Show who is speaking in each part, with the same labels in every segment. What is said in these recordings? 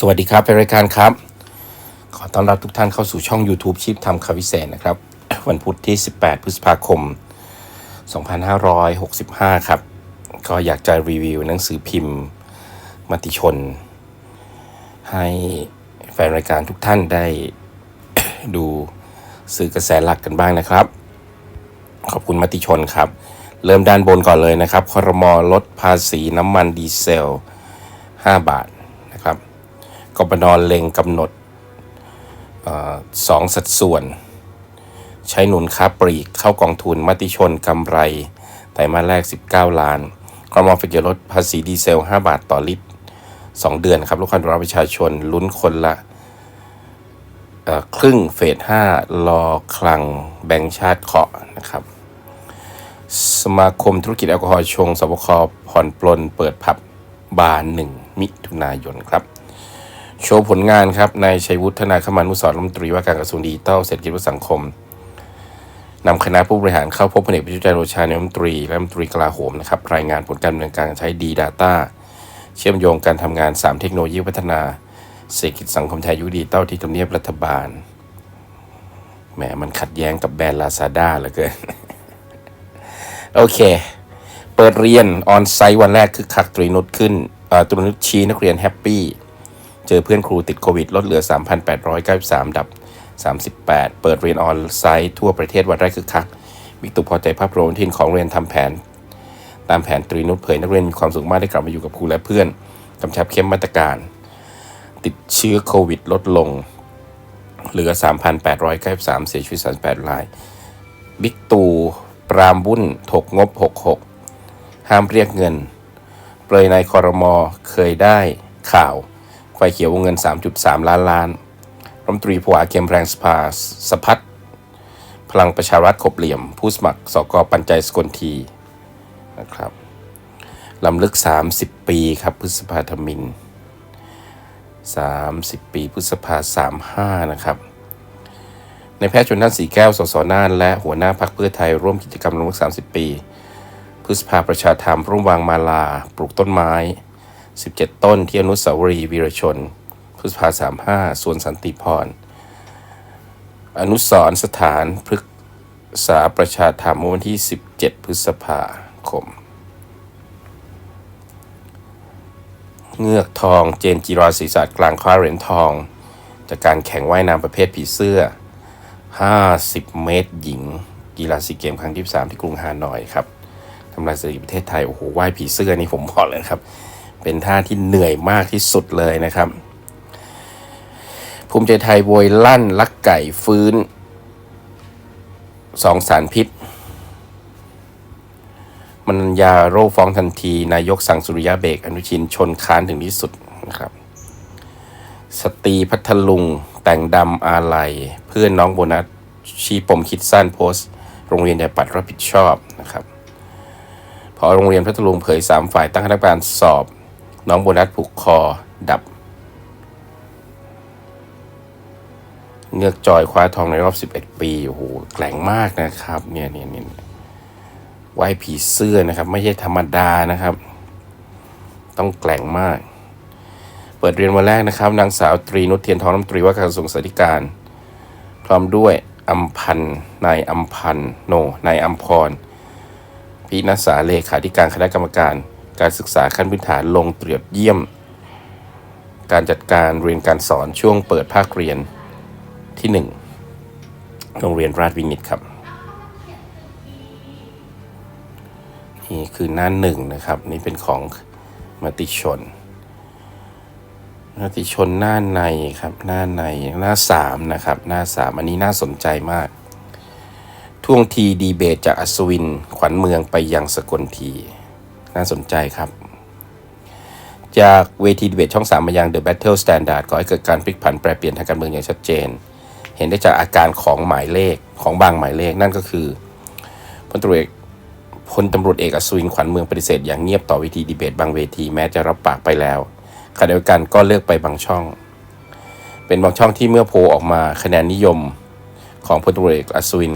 Speaker 1: สวัสดีครับเป็นรายการครับ ขอต้อนรับทุกท่านเข้าสู่ช่อง YouTube ชีพทำคาวิเศษนะครับ วันพุธที่ 18 พฤษภาคม 2565 ครับ ก็อยากจะรีวิวหนังสือพิมพ์ มติชน ให้แฟนรายการทุกท่านได้ ดูสื่อกระแสหลักกันบ้างนะครับ ขอบคุณมติชนครับ เริ่มด้านบนก่อนเลยนะครับคอรมอลดภาษีน้ำมันดีเซล 5 บาท กบนเล็งกำหนดอสองสัดส่วน ใช้หนุนค้าปลีกเข้ากองทุนมติชนกำไร ไตรมาสแรก 19 ล้านคอรมอฟิกจะลดภาษีดีเซล 5 บาทต่อลิตร 2 เดือนครับ ลูกค้ารับประชาชนลุ้นคนละครึ่งเฟส 5 รอคลังแบงก์ชาติเคาะนะครับ สมาคมธุรกิจแอลกอฮอล์ชงสบคผ่อนปลนเปิดผับบาร์หนึ่งมิถุนายนครับ โชว์ผลงานครับนายชัยวุฒนาคมานุสรรัฐมนตรีว่าการกระทรวงดิจิทัลเศรษฐกิจและสังคมนำคณะผู้บริหารเข้าพบพลเอกประยุทธ์จันทร์โอชานายรัฐมนตรีและรัฐมนตรีกลาโหมนะครับรายงานผลการดำเนินการใช้ D-Data เชื่อมโยงการทำงาน 3 เทคโนโลยีพัฒนาเศรษฐกิจสังคมไทยยุคดิจิทัลที่ทำเนียบรัฐบาลแหมมันขัดแย้งกับแบรนด์ลาซาด้าเหลือเกิน โอเค เปิดเรียนออนไซต์วันแรกคือคักตรีนุชขึ้นตรีนุชชี้นักเรียนแฮปปี้ เจอเพื่อนครูติดโควิด ลดเหลือ 3,893 ดับ 38 เปิดเรียนออนไซต์ทั่วประเทศวันแรกคือคักวิกตุพอใจภาพรวมทินของเรียนทำแผน ตามแผนตรีนุชเผยนักเรียนมีความสุขมากได้กลับมาอยู่กับครูและเพื่อนกำชับเข้มมาตรการ ติดเชื้อโควิด ลดลง เหลือ 3,893 เสียชีวิต 38ราย บิ๊กตูปรามบุ้นถกงบ 66 ห้ามเรียกเงิน เปลยในคอรมอเคยได้ข่าว ไฟเขียววงเงิน 3.3 ล้านล้านรัฐมนตรีผวาเข็มแรงสภาสพัฒน์พลังประชารัฐขบเหลี่ยม ผู้สมัครสกปัญใจสกลทีนะครับลำลึก 30 ปีครับพฤษภาธมิน 30 ปีพฤษภา 35 นะครับ ในแพทย์ชนน่านสีแก้ว สสน่าน และหัวหน้าพักเพื่อไทยร่วมกิจกรรมรำลึก 30 ปี พฤษภาประชาธรรมร่วมวางมาลา ปลูกต้นไม้ 17 ต้นที่อนุสาวรีย์วีรชนพฤษภา35สวนสันติพร อนุสรสถานพฤกษาประชาธรรมเมื่อวันที่ 17 พฤษภาคม เงือกทองเจนจีราศรีศาสตร์กลางคว้าเหรียญทอง จากการแข่งว่ายน้ำประเภทผีเสื้อ 50 เมตรหญิง กีฬาซีเกมครั้งที่ 3 ที่กรุงฮานอยครับทำลายสถิติประเทศไทย โอ้โหว่ายผีเสื้อนี่ผมบอกเลยครับ เป็นท่าที่เหนื่อยมากที่สุดเลยนะครับ ภูมิใจไทยโวยลั่นลักไก่ฟื้นสองสารพิษมันยาโรคฟ้องทันที นายกสั่งสุริยะเบรกอนุชินชนค้านถึงที่สุดนะครับ สตรีพัทลุง แต่งดำอาลัย เพื่อนน้องโบนัส ชี้ปมคิดสั้นโพสต์ โรงเรียนอย่าปัดรับผิดชอบนะครับพอโรงเรียนพัทลุงเผยสามฝ่ายตั้งคณะกรรมการสอบ น้องโบนัสผูกคอดับ เงือกจอยคว้าทองในรอบ 11 ปีโอ้โหแกร่งมากนะครับเนี่ยเนี่ยเนี่ยไหวผีเสื้อนะครับ ไม่ใช่ธรรมดานะครับ ต้องแกร่งมาก เปิดเรียนวันแรกนะครับ นางสาวตรีนุชเทียนทองรัฐมนตรีว่าการกระทรวงสาธการ พร้อมด้วยอัมพันนายอัมพันโนนายอัมพรพินัสสาเลขาธิการคณะกรรมการ การศึกษาขั้นพื้นฐานลงเตรวจเยี่ยม การจัดการเรียนการสอนช่วงเปิดภาคเรียนที่หนึ่งโรงเรียนราชวินิตครับ นี่คือหน้าหนึ่งนะครับ นี่เป็นของมติชนมติชนหน้าในครับ หน้าในหน้าสามนะครับ หน้าสามอันนี้น่าสนใจมากท่วงทีดีเบตจากอัศวิน ขวัญเมืองไปยังสกลที น่าสนใจครับ จากเวทีดีเบตช่องสามมายัง The Battle Standard ก่อให้เกิดการพลิกผันแปรเปลี่ยนทางการเมืองอย่างชัดเจน เห็นได้จากอาการของหมายเลขของบางหมายเลขนั่นก็คือพลตรวจเอกพลตำรวจเอกอัศวินขวัญเมืองปฏิเสธอย่างเงียบต่อเวทีดีเบตบางเวทีแม้จะรับปากไปแล้วขณะเดียวกันก็เลือกไปบางช่อง เป็นบางช่องที่เมื่อโพลออกมาคะแนนนิยมของพลตรวจเอกอัศวิน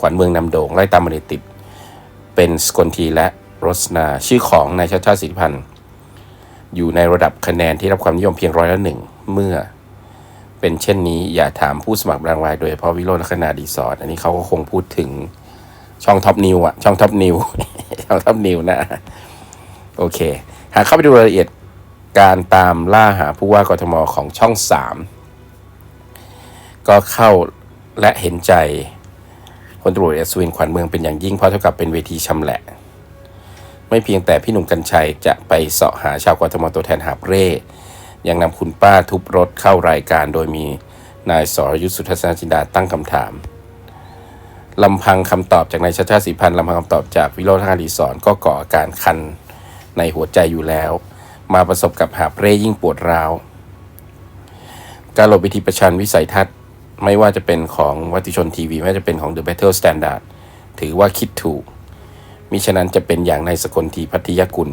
Speaker 1: ขวัญเมืองนำโด่งไล่ตามมาติดเป็นสกลทีและ รสนาชื่อของนายชาติชาติสิทธิพันธ์อยู่ในระดับคะแนนที่รับความนิยมเพียงร้อยละหนึ่งเมื่อ เป็นเช่นนี้อย่าถามผู้สมัครรางวัลโดยเฉพาะวิโรจน์ลักษณะดีสอร์ทอันนี้เขาก็คงพูดถึงช่องท็อปนิวอะช่องท็อปนิวช่องท็อปนิวนะ โอเค หากเข้าไปดูรายละเอียดการตามล่าหาผู้ว่ากทมของช่องสามก็เข้าและเห็นใจพลตรวจเอกสุวินขวัญเมืองเป็นอย่างยิ่งเพราะเท่ากับเป็นเวทีชำแหละ ไม่เพียงแต่พี่หนุ่มกัญชัยจะไปเสาะหาชาวกทมตัวแทนหาเร่ยังนำคุณป้าทุบรถเข้ารายการโดยมีนายสรยุทธสุทัศนจินดาตั้งคำถามลำพังคำตอบจากนายชาติชาสีพันธ์ลำพังคำตอบจากวิโรจน์ทางดีสอนก็ก่ออาการคันในหัวใจอยู่แล้ว มาประสบกับหาเร่ยิ่งปวดร้าว การหลบวิธีประชันวิสัยทัศน์ ไม่ว่าจะเป็นของวัติชนทีวี ไม่ว่าจะเป็นของ The Battle Standard ถือว่าคิดถูก มิฉะนั้นจะเป็นอย่างในสกลทีพัทยกุล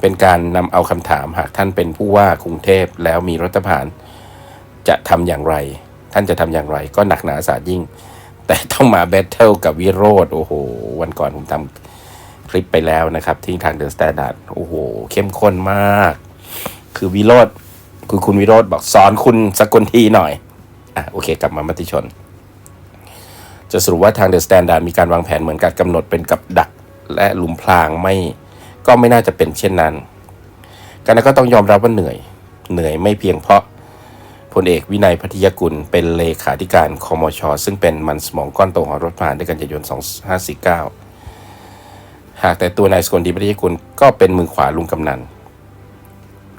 Speaker 1: เป็นการนำเอาคำถามหากท่านเป็นผู้ว่ากรุงเทพแล้วมีรัฐประหารจะทำอย่างไร ท่านจะทำอย่างไร ก็หนักหนาสายิ่ง แต่ต้องมาแบทเทิลกับวิโรธโอ้โห วันก่อนผมทำคลิปไปแล้วนะครับ ที่ทางเดอะสแตนดาร์ดโอ้โห เข้มข้นมาก คือวิโรธคือคุณวิโรธบอกสอนคุณสกลทีหน่อยอะโอเค กลับมามติชน จะสรุปว่าทางเดอะสแตนดาร์ดมีการวางแผนเหมือนกับกำหนดเป็นกับดักและหลุมพรางไม่ก็ไม่น่าจะเป็นเช่นนั้น การนั้นก็ต้องยอมรับว่าเหนื่อย เหนื่อยไม่เพียงเพราะพลเอกวินัยพัทยกุลเป็นเลขาธิการคอมช ซึ่งเป็นมันสมองก้อนโตของรถผ่านด้วยกันยายน 2549 หากแต่ตัวนายสกลทีพัทยกุลก็เป็นมือขวาลุงกำนัน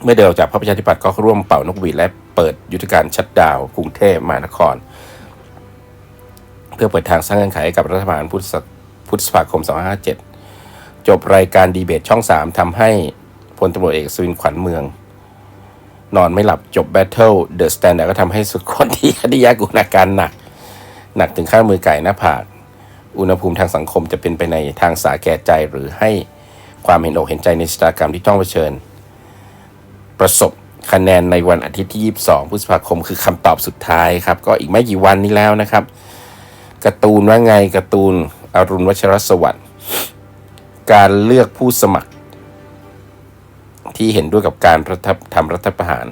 Speaker 1: เมื่อเดินออกจากพรรคประชาธิปัตย์ก็ร่วมเป่านกหวีดและเปิดยุทธการชัดดาวกรุงเทพมหานคร เพื่อเปิดทางสร้างเงื่อนไขให้กับรัฐบาลพุทธศักราชคม2557 จบรายการดีเบตช่อง 3ทำให้พลตำรวจเอกสุวินขวัญเมือง นอนไม่หลับจบแบทเทิลเดอะสแตนดาร์ดก็ทำให้สุดคนที่คดียากุณาการหนัก หนักถึงขั้นมือไก่หน้าผากอุณหภูมิทางสังคมจะเป็นไปในทางสาแก่ใจหรือให้ความเห็นอกเห็นใจในชะตากรรมที่ต้องเผชิญ ประสบคะแนนในวันอาทิตย์ที่ 22 พฤษภาคม คือคำตอบสุดท้ายครับ ก็อีกไม่กี่วันนี้แล้วนะครับ การ์ตูนว่าไงการ์ตูนอรุณวัชรสวัสดิ์การเลือกผู้สมัคร ที่เห็นด้วยกับการรัฐทำรัฐประหาร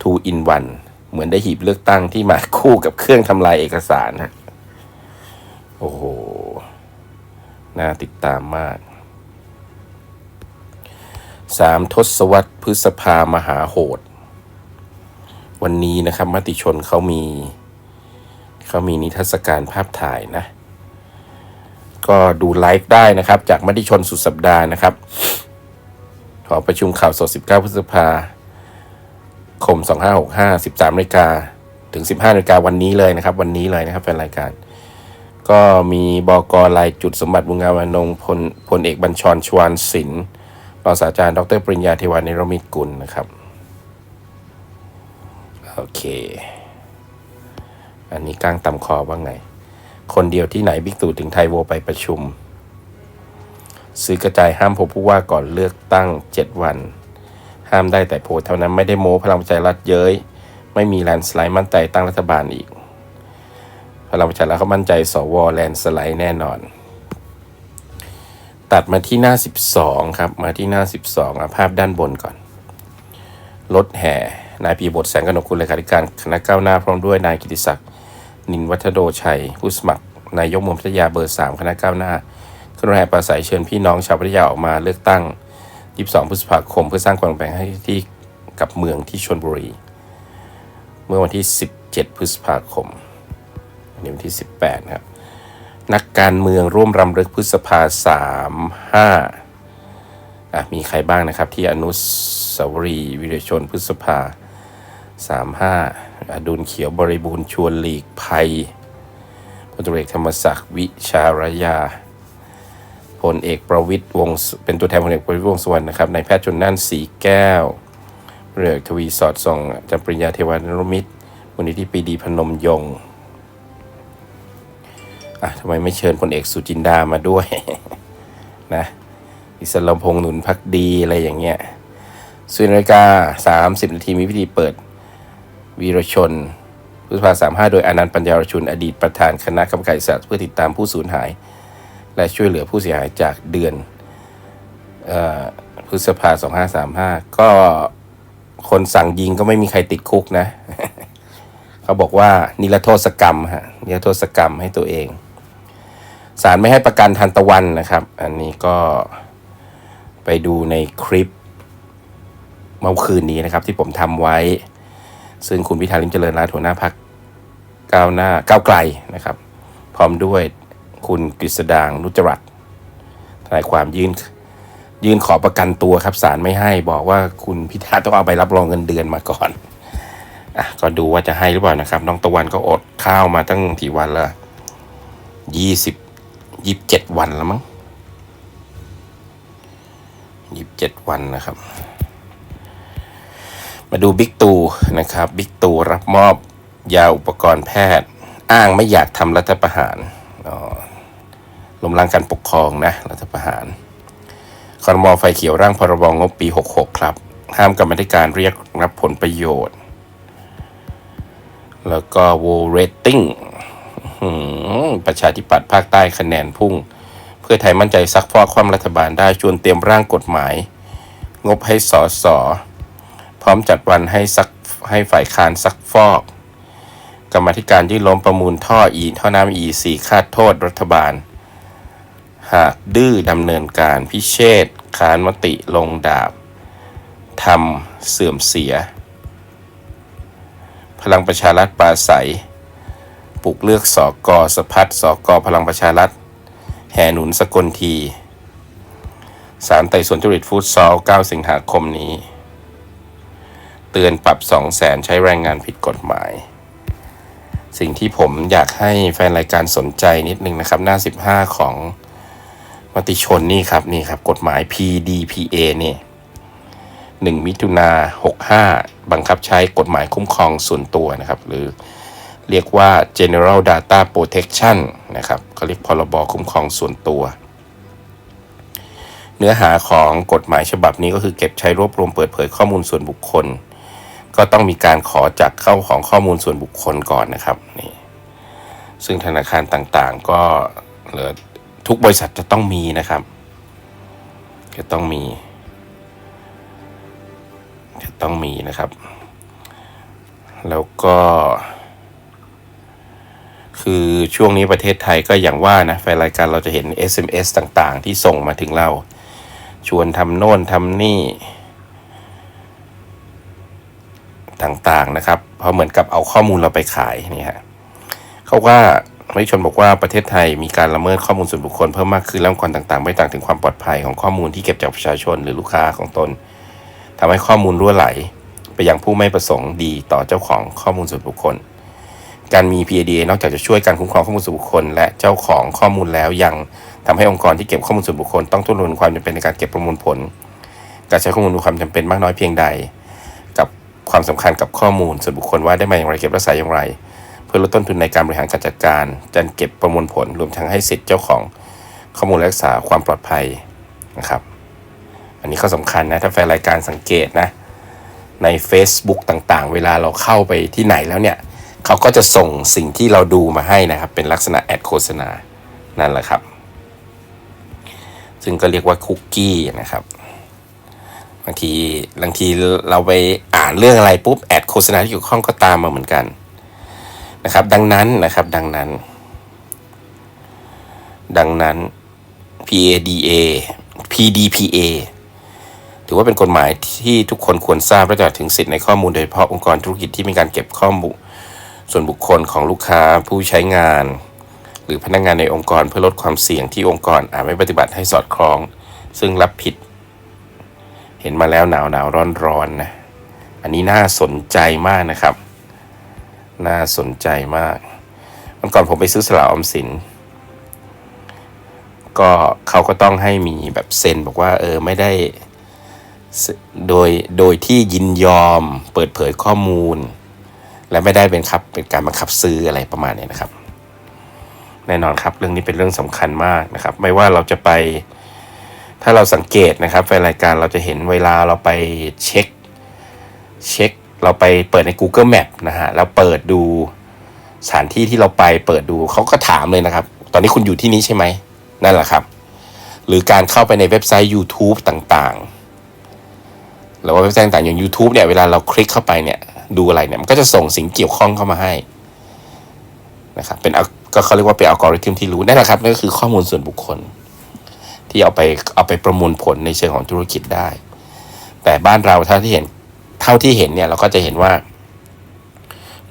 Speaker 1: two in one เหมือนได้หีบเลือกตั้งที่มาคู่กับเครื่องทำลายเอกสารนะโอ้โห น่าติดตามมากสามทศวรรษพฤษภามหาโหด วันนี้นะครับมติชนเขามี เขามีนิทรรศการภาพถ่ายนะ ก็ดูไลฟ์ได้นะครับ จากมติชนสุดสัปดาห์นะครับ ขอประชุมข่าวสด 19 พฤษภาคม 2565 13นาฬิกาถึง 15นาฬิกาวันนี้เลยนะครับ วันนี้เลยนะครับเป็นรายการ ก็มีบกลายจุดสมบัติบุญงามอนงพลพลเอกบัญชรชวานศิลป์รองศาสตราจารย์ ดรปริญญาเทวานิรมิตกุลนะครับ โอเค อันนี้ก้างตำคอว่าไง คนเดียวที่ไหนบิ๊กตู่ถึงไทยโวไปประชุม ซื้อกระจายห้ามพบผู้ว่าก่อนเลือกตั้ง 7 วัน ห้ามได้แต่โพลเท่านั้นไม่ได้โม้พลังประชารัฐเย้ย ไม่มีแลนสไลด์มั่นใจตั้งรัฐบาลอีก พลังประชารัฐเขามั่นใจสวแลนสไลด์แน่นอน ตัดมาที่หน้า 12 ครับ มาที่หน้า 12อะภาพด้านบนก่อน รถแห่นายปีบทแสงกนกคุณเลขาธิการคณะก้าวหน้าพร้อมด้วยนายกิติศักดิ์ นินวัฒโดชัย ผู้สมัครนายกเมืองพัทยาเบอร์ 3 คณะก้าวหน้าขึ้นแห่ปราศัยเชิญพี่น้องชาวพัทยาออกมาเลือกตั้ง 22 พฤษภาคม เพื่อสร้างความเปลี่ยนแปลงให้ที่กับเมืองที่ชลบุรี เมื่อวันที่ 17 พฤษภาคมอันนี้วันที่ 18นะครับ นักการเมืองร่วมรำลึกพฤษภาสามห้าอะมีใครบ้างนะครับที่อนุสาวรีย์วิรชนพฤษภาสามห้า อดุลเขียวบริบูรณ์ชวนหลีกภัยพลตรเอกธรรมศักดิ์วิชารยาพลเอกประวิตยวงเป็นตัวแทนพลเอกประวิตยวงสุวรรณนะครับนายแพทย์ชนน่านสีแก้วเรือกทวีสอดส่องจารย์ปริญญาเทวานรมิตรมูลนิธิปีดีพนมยงค์อะทำไมไม่เชิญพลเอกสุจินดามาด้วย นะอิสระพงษ์หนุนพักดีอะไรอย่างเงี้ยสุนาฬิกาสามสิบนาทีมีพิธีเปิด วีรชนพฤษภาสามห้าโดยอนันต์ปัญญารชุน อดีตประธานคณะกรรมการอิสระเพื่อติดตามผู้สูญหาย และช่วยเหลือผู้เสียหายจากเดือนออพฤษภาสองห้าสามห้าก็คนสั่งยิงก็ไม่มีใครติดคุกนะ เขาบอกว่านิรโทษกรรมฮะนิรโทษกรรมให้ตัวเองศาลไม่ให้ประกันทันตะวันนะครับ อันนี้ก็ไปดูในคลิปเมื่อคืนนี้นะครับที่ผมทำไว้ ซึ่งคุณพิธาลิมเจริญรัตน์หัวหน้าพักก้าวหน้าก้าวไกลนะครับ พร้อมด้วยคุณกฤษดางนุจรัตน์ทนายความยื่นยื่นขอประกันตัวครับศาลไม่ให้บอกว่าคุณพิธาต้องเอาไปรับรองเงินเดือนมาก่อนอะก็ดูว่าจะให้หรือเปล่านะครับ น้องตะวันก็อดข้าวมาตั้งกี่วันละยี่สิบยี่สิบเจ็ดวันแล้วมั้งยี่สิบเจ็ดวันนะครับ มาดูบิ๊กตูนะครับบิ๊กตูรับมอบยาอุปกรณ์แพทย์ อ้างไม่อยากทำรัฐประหารล้มล้างการปกครองนะรัฐประหารคอรมอไฟเขียวร่างพรบงบปี 66 ครับ ห้ามกรรมธิการเรียกรับผลประโยชน์ แล้วก็โวเรตติ้งประชาธิปัตย์ภาคใต้คะแนนพุ่ง เพื่อไทยมั่นใจซักฟอกความรัฐบาลได้ชวนเตรียมร่างกฎหมาย งบให้สอสอ ร้อมจัดวันให้ซักให้ฝ่ายค้านซักฟอก กรรมธิการยื่นล้มประมูลท่ออีท่อน้ำอีสีคาดโทษรัฐบาล หากดื้อดำเนินการพิเชษขานมติลงดาบทำเสื่อมเสีย พลังประชารัฐปราศัยปลุกเลือกสอกอสพัดสอกอพลังประชารัฐ แห่หนุนสกลทีสารไต่สวนจริตฟุตซอล9สิงหาคมนี้ เตือนปรับ 2 0 0แสนใช้แรงงานผิดกฎหมาย สิ่งที่ผมอยากให้แฟนรายการสนใจนิดนึงนะครับ หน้า 15 ของมติชนนี่ครับนี่ครับกฎหมาย PDPA นี่หนึ่งมิถุนาหกห้าบังคับใช้กฎหมายคุ้มครองส่วนตัวนะครับ หรือเรียกว่า General Data Protection นะครับเขาเรียกพรบคุ้มครองส่วนตัว เนื้อหาของกฎหมายฉบับนี้ก็คือเก็บใช้รวบรวมเปิดเผยข้อมูลส่วนบุคคล ก็ต้องมีการขอจากเข้าของข้อมูลส่วนบุคคลก่อนนะครับนี่ซึ่งธนาคารต่างๆก็เหลือทุกบริษัทจะต้องมีนะครับ จะต้องมี จะต้องมีนะครับ แล้วก็ คือช่วงนี้ประเทศไทยก็อย่างว่านะแฟนรายการเราจะเห็น SMS ต่างๆ ที่ส่งมาถึงเรา ชวนทำโน่นทำนี่ ต่างๆนะครับ เพราะเหมือนกับเอาข้อมูลเราไปขายนี่ฮะเขาว่ามติชนบอกว่าประเทศไทยมีการละเมิดข้อมูลส่วนบุคคลเพิ่มมากขึ้นและองค์กรต่างๆ ไม่ต่างถึงความปลอดภัยของข้อมูลที่เก็บจากประชาชนหรือลูกค้าของตนทำให้ข้อมูลรั่วไหล ไปยังผู้ไม่ประสงค์ดีต่อเจ้าของข้อมูลส่วนบุคคล การมี PIDA นอกจากจะช่วยการคุ้มครองข้อมูลส่วนบุคคล และเจ้าของข้อมูลแล้วยังทำให้องค์กรที่เก็บข้อมูลส่วนบุคคลต้องทุ่นรนความจำเป็นในการเก็บประมวลผล การใช้ข้อมูลมีความจำเป็นมากน้อยเพียงใด ความสำคัญกับข้อมูลส่วนบุคคลว่าได้มาอย่างไรเก็บรักษาอย่างไร เพื่อลดต้นทุนในการบริหารการจัดการการเก็บประมวลผลรวมทั้งให้สิทธิ์เจ้าของข้อมูลรักษาความปลอดภัยนะครับ อันนี้ก็สำคัญนะถ้าแฟนรายการสังเกตนะใน Facebook ต่างๆ เวลาเราเข้าไปที่ไหนแล้วเนี่ยเขาก็จะส่งสิ่งที่เราดูมาให้นะครับ เป็นลักษณะแอดโฆษณานั่นแหละครับ ซึ่งก็เรียกว่าคุกกี้นะครับ บางทีบางทีเราไปอ่านเรื่องอะไรปุ๊บแอดโฆษณาที่เกี่ยวข้องก็ตามมาเหมือนกันนะครับ ดังนั้นนะครับ ดังนั้น ดังนั้น PADA PDPA ถือว่าเป็นกฎหมายที่ทุกคนควรทราบและจะถึงสิทธิในข้อมูลโดยเฉพาะองค์กรธุรกิจที่มีการเก็บข้อมูลส่วนบุคคลของลูกค้าผู้ใช้งาน หรือพนักงานในองค์กรเพื่อลดความเสี่ยงที่องค์กรอาจไม่ปฏิบัติให้สอดคล้อง ซึ่งรับผิด เห็นมาแล้วหนาวหนาวร้อนร้อนนะอันนี้น่าสนใจมากนะครับ น่าสนใจมากเมื่อก่อนผมไปซื้อสลากออมสิน ก็เขาก็ต้องให้มีแบบเซ็นบอกว่าเออไม่ได้โดยโดยที่ยินยอมเปิดเผยข้อมูล และไม่ได้เป็นครับเป็นการบังคับซื้ออะไรประมาณนี้นะครับ แน่นอนครับเรื่องนี้เป็นเรื่องสำคัญมากนะครับ ไม่ว่าเราจะไป ถ้าเราสังเกตนะครับแฟนรายการเราจะเห็นเวลาเราไปเช็คเช็คเราไปเปิดใน Google Map นะฮะแล้วเปิดดูสถานที่ที่เราไปเปิดดูเขาก็ถามเลยนะครับ ตอนนี้คุณอยู่ที่นี้ใช่ไหมนั่นแหละครับ หรือการเข้าไปในเว็บไซต์ YouTube ต่างๆ หรือว่าเว็บไซต์ต่างๆอย่าง YouTube เนี่ยเวลาเราคลิกเข้าไปเนี่ยดูอะไรเนี่ยมันก็จะส่งสิ่งเกี่ยวข้องเข้ามาให้นะครับเป็นก็เขาเรียกว่าเป็นอัลกอริทึมที่รู้นั่นแหละครับนั่นก็คือข้อมูลส่วนบุคคล ที่เอาไปเอาไปประมวลผลในเชิงของธุรกิจได้ แต่บ้านเราเท่าที่เห็นเท่าที่เห็นเนี่ยเราก็จะเห็นว่า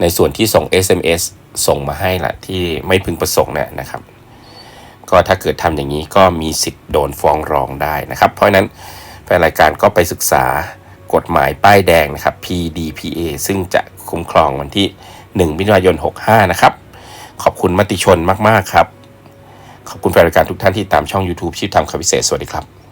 Speaker 1: ในส่วนที่ส่ง SMS ส่งมาให้ละที่ไม่พึงประสงค์เนี่ยนะครับ ก็ถ้าเกิดทำอย่างนี้ก็มีสิทธิ์โดนฟ้องร้องได้นะครับ เพราะฉะนั้นแฟนรายการก็ไปศึกษากฎหมายป้ายแดงนะครับ PDPA ซึ่งจะคุ้มครองวันที่ 1 มิถุนายน 65 นะครับ ขอบคุณมติชนมาก ๆ ครับ ขอบคุณแฟนรายการทุกท่านที่ตามช่อง YouTube ชีพทำคำพิเศษ สวัสดีครับ